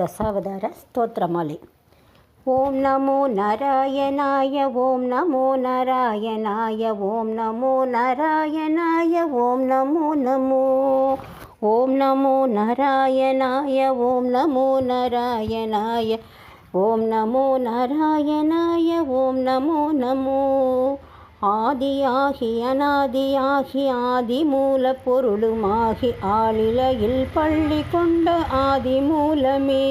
దశావతార స్తోత్రమాలి. ఓం నమో నారాయణాయ ఓం నమో నారాయణాయ ఓం నమో నారాయణాయ ఓం నమో నమో. ఓం నమో నారాయణాయ ఓం నమో నారాయణాయ ఓం నమో నారాయణాయ ఓం నమో నమో. ஆதியாகி அனாதியாகி ஆதி மூல பொருளுமாகி ஆளிலையில் பள்ளி கொண்ட ஆதி மூலமே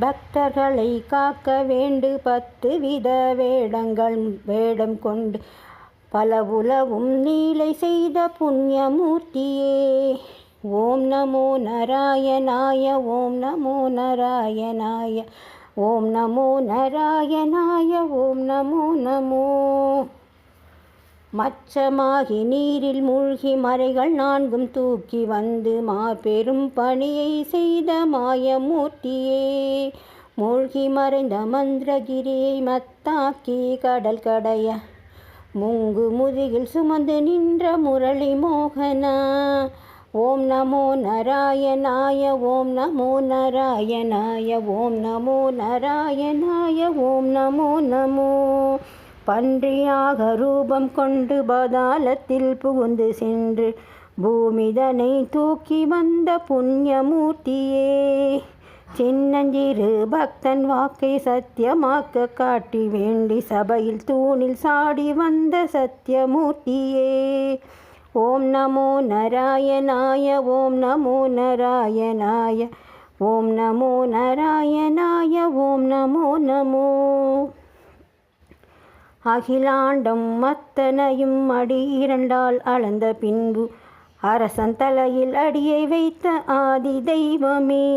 பக்தர்களை காக்க வேண்டு பத்து வித வேடங்கள் வேடம் கொண்டு பல உலவும் நீலை செய்த புண்ணியமூர்த்தியே. ஓம் நமோ நாராயணாய ஓம் நமோ நாராயணாய ஓம் நமோ நாராயணாய ஓம் நமோ நமோ. மச்சமாகி நீரில் மூழ்கி மறைகள் நான்கும் தூக்கி வந்து மாபெரும் பணியை செய்த மாயமூர்த்தியே. மூழ்கி மறைந்த மந்திரகிரியை மத்தாக்கி கடல் கடைய. முங்கு முதுகில் சுமந்து நின்ற முரளி மோகனா. ஓம் நமோ நாராயணாய ஓம் நமோ நாராயணாய ஓம் நமோ நாராயணாய ஓம் நமோ நமோ. பன்றியாக ரூபம் கொண்டு பதாலத்தில் புகுந்து சென்று பூமிதனை தூக்கி வந்த புண்ணியமூர்த்தியே. சின்னஞ்சிறு பக்தன் வாக்கை சத்தியமாக்க காட்டி வேண்டி சபையில் தூணில் சாடி வந்த சத்தியமூர்த்தியே. ஓம் நமோ நாராயணாய ஓம் நமோ நாராயணாய ஓம் நமோ நாராயணாய ஓம் நமோ நமோ. அகிலாண்டம் மத்தனையும் அடி இரண்டால் அளந்த பின்பு அரசன் தலையில் அடியை வைத்த ஆதி தெய்வமே.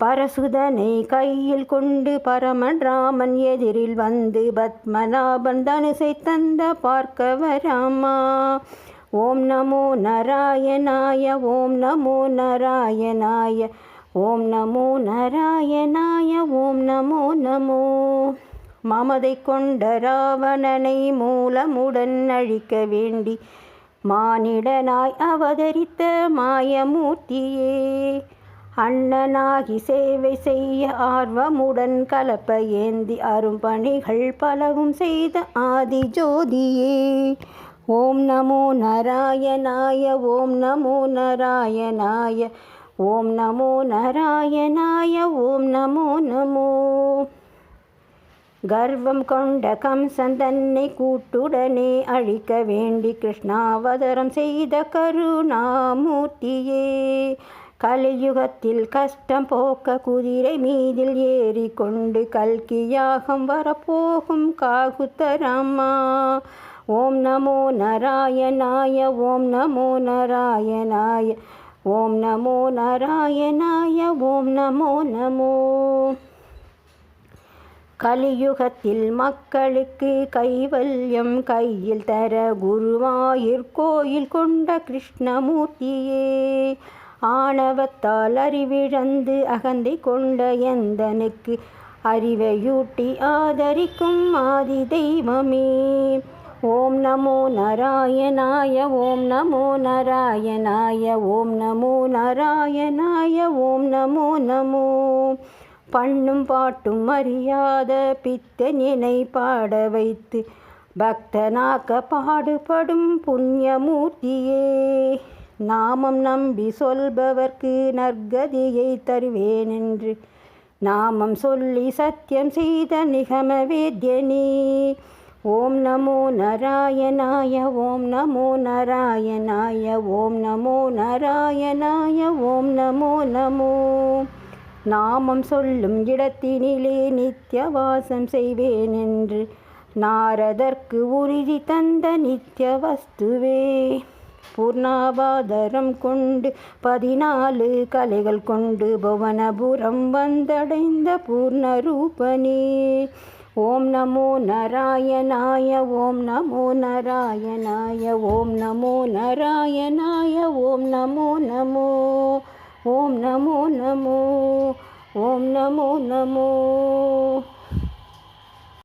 பரசுதனை கையில் கொண்டு பரமன் ராமன் எதிரில் வந்து பத்மநாபன் தனுசை தந்த பார்க்கவராமா ஓம் நமோ நாராயணாய ஓம் நமோ நாராயணாய ஓம் நமோ நாராயணாய ஓம் நமோ நமோ. மமதை கொண்ட ராவணனை மூலமுடன் அழிக்க வேண்டி மானிடனாய் அவதரித்த மாயமூர்த்தியே அண்ணனாகி சேவை செய்ய ஆர்வமுடன் கலப்ப ஏந்தி அரும்பணிகள் பலவும் செய்த ஆதி ஜோதியே ஓம் நமோ நாராயணாய ஓம் நமோ நாராயணாய ஓம் நமோ நாராயணாய ஓம் நமோ நமோ. கர்வம் கொண்ட கம்சன் தன்னை கூட்டுடனே அழிக்க வேண்டி கிருஷ்ணாவதரம் செய்த கருணாமூர்த்தியே. கலியுகத்தில் கஷ்டம் போக்க குதிரை மீதில் ஏறி கொண்டு கல்கியாகம் வரப்போகும் காகுத்தரம்மா. ஓம் நமோ நாராயணாய ஓம் நமோ நாராயணாய ஓம் நமோ நாராயணாய ஓம் நமோ நமோ. கலியுகத்தில் மக்களுக்கு கைவல்யம் கையில் தர குருவாயிற் கோயில் கொண்ட கிருஷ்ணமூர்த்தியே. ஆணவத்தால் அறிவிழந்து அகந்தை கொண்ட எந்தனுக்கு அறிவையூட்டி ஆதரிக்கும் ஆதி தெய்வமே. ஓம் நமோ நாராயணாய ஓம் நமோ நாராயணாய ஓம் நமோ நாராயணாய ஓம் நமோ நமோ. பண்ணும் பாட்டும் அறியாத பித்தனினை பாட வைத்து பக்தனாக்க பாடுபடும் புண்ணியமூர்த்தியே. நாமம் நம்பி சொல்பவர்க்கு நற்கதியை தருவேன் என்று நாமம் சொல்லி சத்தியம் செய்த நிகம வேத்யனே ஓம் நமோ நாராயணாய ஓம் நமோ நாராயணாய ஓம் நமோ நாராயணாய ஓம் நமோ நமோ. நாமம் சொல்லும் இடத்தினிலே நித்திய வாசம் செய்வேன் என்று நாரதற்கு உறுதி தந்த நித்திய வஸ்துவே பூர்ணாபாதரம் கொண்டு பதினாலு கலைகள் கொண்டு புவனபுரம் வந்தடைந்த பூர்ணரூபனே. ஓம் நமோ நாராயணாய ஓம் நமோ நாராயணாய ஓம் நமோ நாராயணாய ஓம் நமோ நமோ. ஓம் நமோ நமோ ஓம் நமோ நமோ